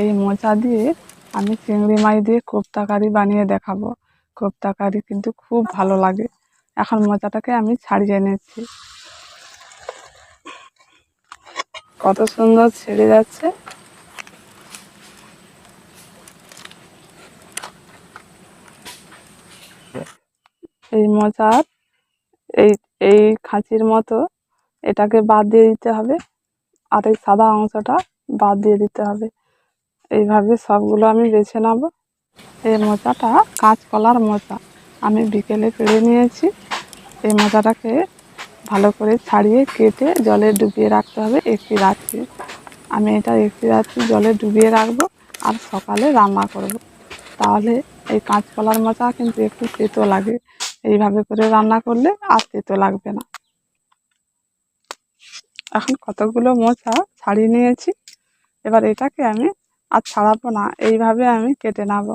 এই মোচা দিয়ে আমি চিংড়ি মাছ দিয়ে কোপ্তা কারি বানিয়ে দেখাবো। কোপ্তা কারি কিন্তু খুব ভালো লাগে। এখন মোচাটাকে আমি ছাড়িয়ে নিচ্ছি। কত সুন্দর ছেড়ে যাচ্ছে। এই মোচার, এই এই খাঁচির মতো এটাকে বাদ দিয়ে দিতে হবে। আর এই সাদা অংশটা বাদ দিয়ে দিতে হবে। এইভাবে সবগুলো আমি বেছে নেব। এই মোচাটা কাঁচকলার মোচা। আমি বিকেলে পেড়ে নিয়েছি। এই মোচাটাকে ভালো করে ছাড়িয়ে কেটে জলে ডুবিয়ে রাখতে হবে একটি রাত্রি। আমি এটা একটি রাত্রি জলে ডুবিয়ে রাখব আর সকালে রান্না করব। তাহলে এই কাঁচকলার মোচা কিন্তু একটু তেতো লাগে। এইভাবে করে রান্না করলে আর তেতো লাগবে না। এখন কতগুলো মোচা ছাড়িয়ে নিয়েছি। এবার এটাকে আমি আর ছাড়াবো না, এইভাবে আমি কেটে নেব।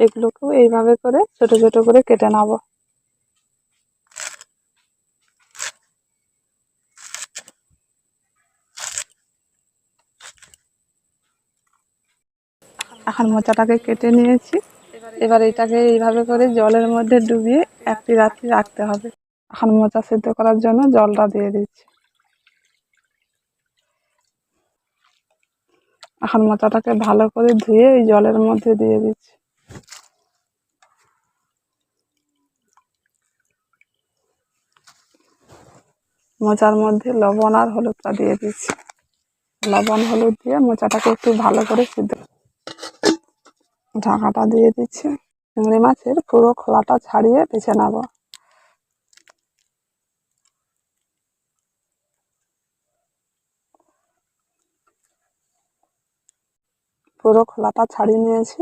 এগুলোকেও এইভাবে করে ছোট ছোট করে কেটে নেব। এখন মোচাটাকে কেটে নিয়েছি। এবার এটাকে এইভাবে করে জলের মধ্যে ডুবিয়ে একটি রাত্রি রাখতে হবে। এখন মোচা সেদ্ধ করার জন্য জলটা দিয়ে দিচ্ছি। এখন মোচাটাকে ভালো করে ধুয়ে এই জলের মধ্যে দিয়ে দিচ্ছি। মোচার মধ্যে লবণ আর হলুদটা দিয়ে দিচ্ছি। লবণ, হলুদ দিয়ে মোচাটাকে একটু ভালো করে সিদ্ধ ঢাকাটা দিয়ে দিচ্ছি। চিংড়ি মাছের পুরো খোলাটা ছাড়িয়ে বেছে নেব। পুরো খোলাটা ছাড়িয়ে নিয়েছি।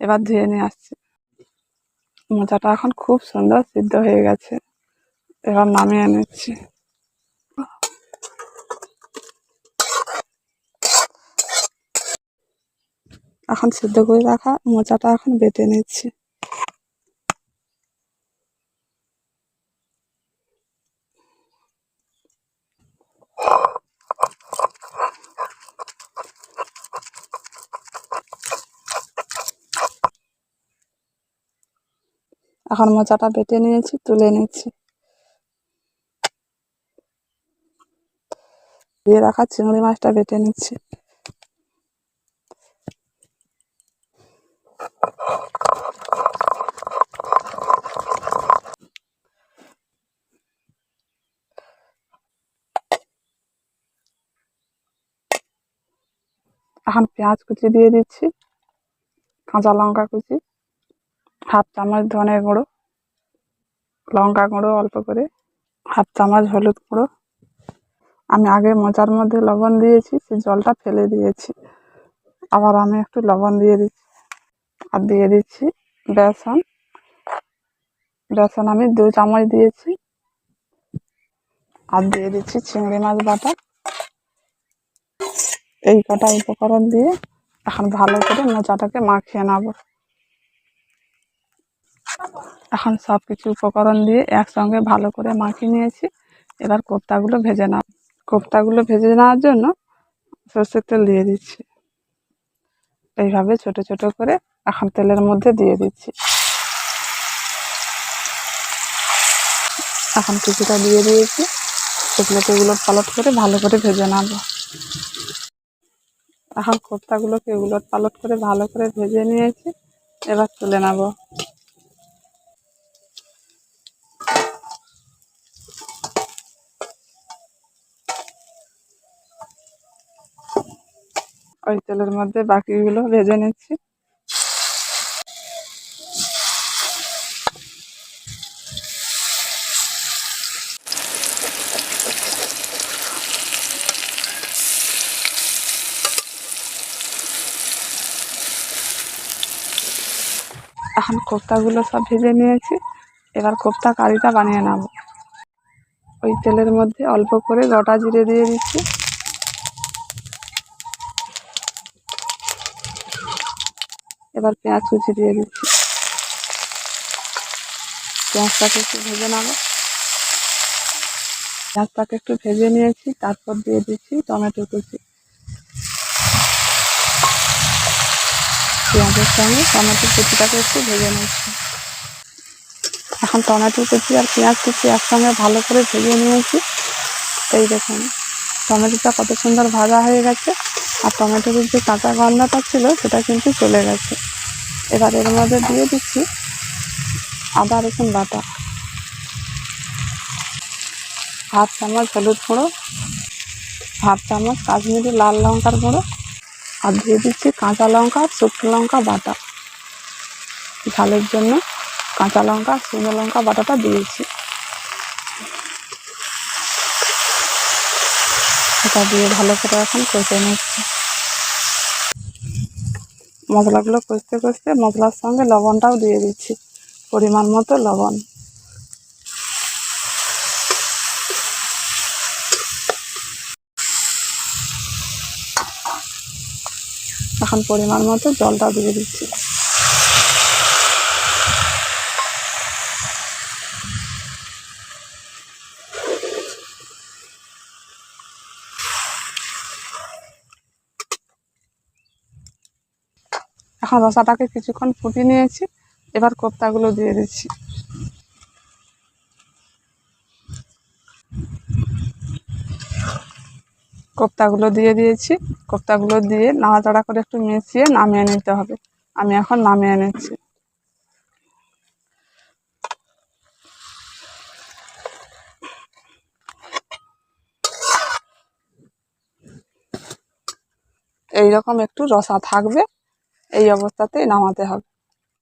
এবার ধুয়ে নিয়ে আসছি। মোচাটা এখন খুব সুন্দর সিদ্ধ হয়ে গেছে। এবার নামিয়ে নিচ্ছি। এখন সিদ্ধ করে রাখা মোচাটা এখন বেটে নিচ্ছি। এখন মোচাটা বেটে নিয়েছি, তুলে নিচ্ছি। দিয়ে রাখা চিংড়ি মাছটা বেটে নিচ্ছি। এখন পেঁয়াজ কুচি দিয়ে দিচ্ছি, কাঁচা লঙ্কা কুচি, হাফ চামচ ধনে গুঁড়ো, লঙ্কা গুঁড়ো অল্প করে, হাফ চামচ হলুদ গুঁড়ো আমি আগে মোচার মধ্যে লবণ দিয়েছি সেই জলটা ফেলে দিয়েছি। আবার আমি একটু লবণ দিয়ে দিচ্ছি। আর দিয়ে দিচ্ছি বেসন। বেসন আমি দু চামচ দিয়েছি। আর দিয়ে দিচ্ছি চিংড়ি মাছ বাটা। এই কটা উপকরণ দিয়ে এখন ভালো করে মোচাটাকে মাখিয়ে নেব। এখন সব কিছু উপকরণ দিয়ে একসঙ্গে ভালো করে মাখিয়ে নিয়েছি। এবার কোপ্তাগুলো ভেজে নাও কোপ্তাগুলো ভেজে নেওয়ার জন্য সর্ষের তেল দিয়ে দিচ্ছি। এইভাবে ছোট ছোট করে এখন তেলের মধ্যে দিয়ে দিচ্ছি। এখন কিছুটা দিয়ে দিয়েছি। এগুলোকে এগুলো পালট করে ভালো করে ভেজে নেব। এখন কোপ্তাগুলোকে এগুলো পালট করে ভালো করে ভেজে নিয়েছি। এবার তুলে নেব। ওই তেলের মধ্যে বাকিগুলো ভেজে নিচ্ছি। এখন কোপ্তাগুলো সব ভেজে নিয়েছি। এবার কোপ্তা কারিটা বানিয়ে নেব ওই তেলের মধ্যে অল্প করে গোটা জিরে দিয়ে দিচ্ছি। এবার পেঁয়াজ কুচি দিয়ে দিচ্ছি। পেঁয়াজটাকে একটু ভেজে নেব। পেঁয়াজটাকে একটু ভেজে নিয়েছি, তারপর দিয়ে দিচ্ছি টমেটো কুচি। পেঁয়াজের সঙ্গে টমেটো কুচিটাকে একটু ভেজে নিচ্ছি। এখন টমেটো কুচি আর পেঁয়াজ কুচি একসঙ্গে ভালো করে ভেজে নিয়েছি। এই দেখুন, টমেটোটা কত সুন্দর ভাজা হয়ে গেছে। আর টমেটোর যে কাঁচা গন্ধটা ছিল, সেটা কিন্তু চলে গেছে। এবার এর মধ্যে দিয়ে দিচ্ছি আদা, রসুন বাটা। হাফ চামচ হলুদ গুঁড়ো, হাফ চামচ কাশ্মীরি লাল লঙ্কার গুঁড়ো, আর দিয়ে দিচ্ছি কাঁচা লঙ্কা, শুকনো লঙ্কা বাটা। ঝালের জন্য কাঁচা লঙ্কা, শুকনো লঙ্কা বাটাটা দিয়েছি। এটা দিয়ে ভালো করে এখন কষে নিচ্ছি। মশলাগুলো কষতে কষতে মশলার সঙ্গে লবণটাও দিয়ে দিচ্ছি, পরিমাণ মতো লবণ। এখন পরিমাণ মতো জলটা দিয়ে দিচ্ছি। রসাটাকে কিছুক্ষণ ফুটিয়ে নিয়েছি। এবার কোপ্তাগুলো দিয়ে দিচ্ছি। কোপ্তাগুলো দিয়ে দিয়েছি। কোপ্তাগুলো দিয়ে নাড়াচাড়া করে একটু মিশিয়ে নামিয়ে নিতে হবে। আমি এখন নামিয়ে নিচ্ছি। এইরকম একটু রসা থাকবে। এই অবস্থাতেই নামাতে হবে।